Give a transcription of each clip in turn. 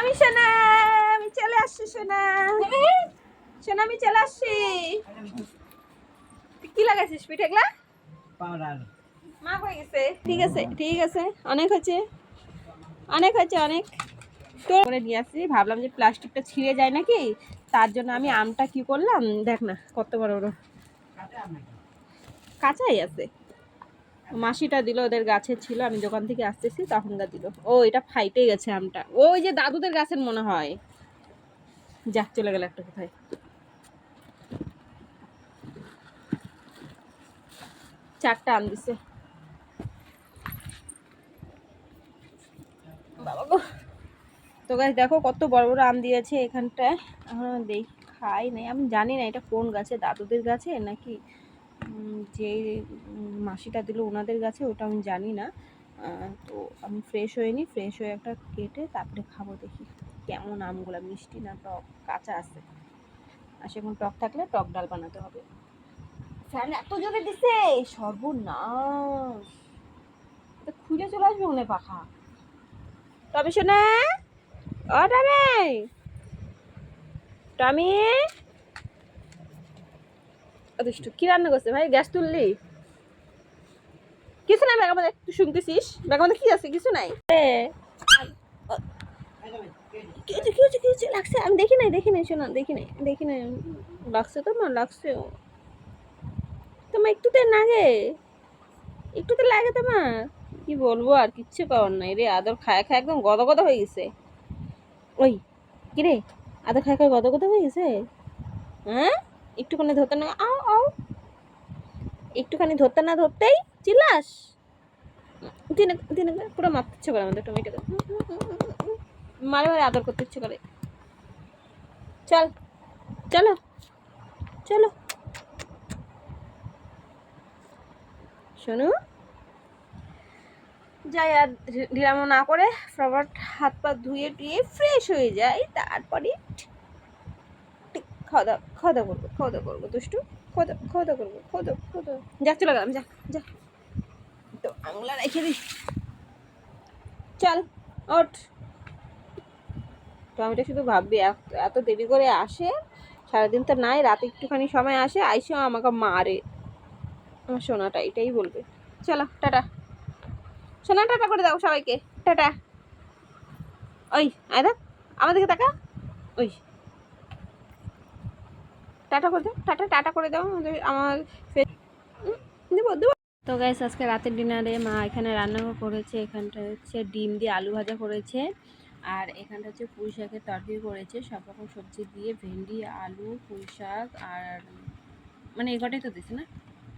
আমি সোনা আমি চলে আসছি সোনা। সোনা আমি চলে আসছি। কি লাগাইছিস মা হয়ে গেছে? ঠিক আছে ঠিক আছে। অনেক হয়েছে। অনেক হয়েছে অনেক। করে নিয়ে আসছি ভাবলাম যে প্লাস্টিকটা ছিঁড়ে যায় নাকি? তার জন্য আমি আমটা কি করলাম? দেখ না কত বড় বড়। কাঁচাই আছে। মাসিটা দিল, ওদের গাছের ছিল, আমি দোকান থেকে আসতেছি তখন তখনকার দিল। ও, এটা ফাইটে গেছে আমটা। ওই যে দাদুদের গাছের মনে হয়। যাক চলে গেল একটা কোথায়। চারটা আম দিছে। বাবা গো। তো গাছ দেখো কত বড় বড় আম দিয়েছে এখানটায়। এখন দেখ, খাই নাই। আমি জানি না এটা কোন গাছে, দাদুদের গাছে নাকি যে মাসিটা দিল ওনাদের গাছে ওটা আমি জানি না। তো আমি ফ্রেশ হয়ে নিই ফ্রেশ হয়ে একটা কেটে তারপরে খাব দেখি কেমন আমগুলো, মিষ্টি না টক, কাঁচা আছে। আর সেরকম টক থাকলে টক ডাল বানাতে হবে। ফ্যান এত জোরে দিছে, সর্বনাশ। এটা খুলে চলে আসবে মনে পাখা। তবে শোনা? ও টমি! টমি! দুষ্টু কি রান্না করছে ভাই? গ্যাস তুললি? কিছু নাই ব্যাগ আমাদের তুই শুনতেছিস? ব্যাগ আমাদের কি আছে? কিছু নাই? কি হচ্ছে কি হচ্ছে কি হচ্ছে লাগছে? আমি দেখি নাই দেখি নাই শোনা দেখি নাই দেখি নাই। লাগছে তো না লাগছে। তোমার একটুতে লাগে একটুতে লাগে তোমার কি বলব আর কিচ্ছু করার নাই রে। আদর খায় খায় একদম গদ গদ হয়ে গেছে। ওই কি রে? আদর খায় খায় গদ গদ হয়ে গেছে? হ্যাঁ? একটুখানি ধরতে না, আও আও। একটুখানি ধরতে না ধরতেই চিল্লাস। দিনে দিনে পুরো মারতে ইচ্ছে করে আমাদের টমেটো মারে মারে আদর করতে ইচ্ছে করে। চল, চলো চলো। শোনো, যাই আর ঢিলামো না করে সবার হাত পা ধুয়ে টুয়ে ফ্রেশ হয়ে যাই, তারপরে খাওয়া দাওয়া খাওয়া দাওয়া করব খাওয়া দাওয়া করব, দুষ্টু। খাওয়া খাওয়া দাওয়া করব খাওয়া দাওয়া খাওয়া দাওয়া যা, চলে গেলাম, যা যা। তো আঙুলা রেখে দিই চল, ওঠ। টমেটো শুধু ভাববি, এত- দেরি করে আসে? সারাদিন তো নাই, রাতে একটুখানি সময় আসে, আইসেও আমাকে মারে। আমার সোনাটা এটাই বলবে। চলো, টাটা। সোনা, টাটা করে দাও সবাইকে। টাটা। ওই, আয় দেখ, আমাদেরকে তাকা ওই। টাটা করে দাও টাটা টাটা করে দাও আমাদের আমার দেবো দেবো। তো গাইস আজকে রাতের ডিনারে মা এখানে রান্না করেছে এখানটা হচ্ছে ডিম দিয়ে আলু ভাজা করেছে আর এখানটা হচ্ছে পুঁই শাকের তরকারি করেছে সব রকম সবজি দিয়ে ভেন্ডি আলু পুঁই শাক আর মানে এগোটাই তো দিছে না?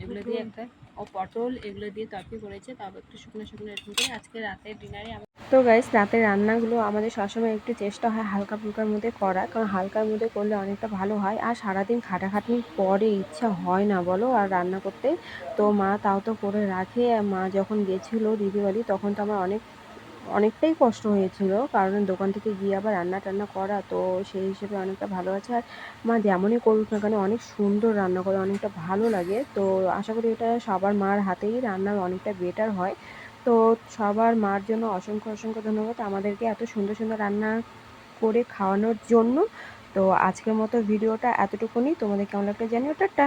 এগুলো দিয়ে একটা ও পটল এগুলো দিয়ে তরকারি করেছে তারপর একটু শুকনো শুকনো এরকম করে। আজকে রাতের ডিনারে তো গাইস রাতের রান্নাগুলো আমাদের সবসময় একটু চেষ্টা হয় হালকা ফুলকার মধ্যে করা কারণ হালকার মধ্যে করলে অনেকটা ভালো হয়। আর সারাদিন খাটাখাটনির পরে ইচ্ছা হয় না, বলো? আর রান্না করতে তো মা তাও তো করে রাখে। মা যখন গেছিল দিদিবাড়ি, তখন তো আমার অনেক, অনেকটাই কষ্ট হয়েছিল। কারণ দোকান থেকে গিয়ে আবার রান্না টান্না করা তো সেই হিসেবে অনেকটা ভালো আছে। আর মা যেমনই করুক না কেন, অনেক সুন্দর রান্না করে, অনেকটা ভালো লাগে। তো আশা করি এটা সবার মার হাতেই রান্না অনেকটা বেটার হয়। তো সবার মার জন্য অসংখ্য অসংখ্য ধন্যবাদ আমাদেরকে এত সুন্দর সুন্দর রান্না করে খাওয়ানোর জন্য। তো আজকের মতো ভিডিওটা এতটুকুনি। তোমাদের কেমন লাগল জানিও। টাটা।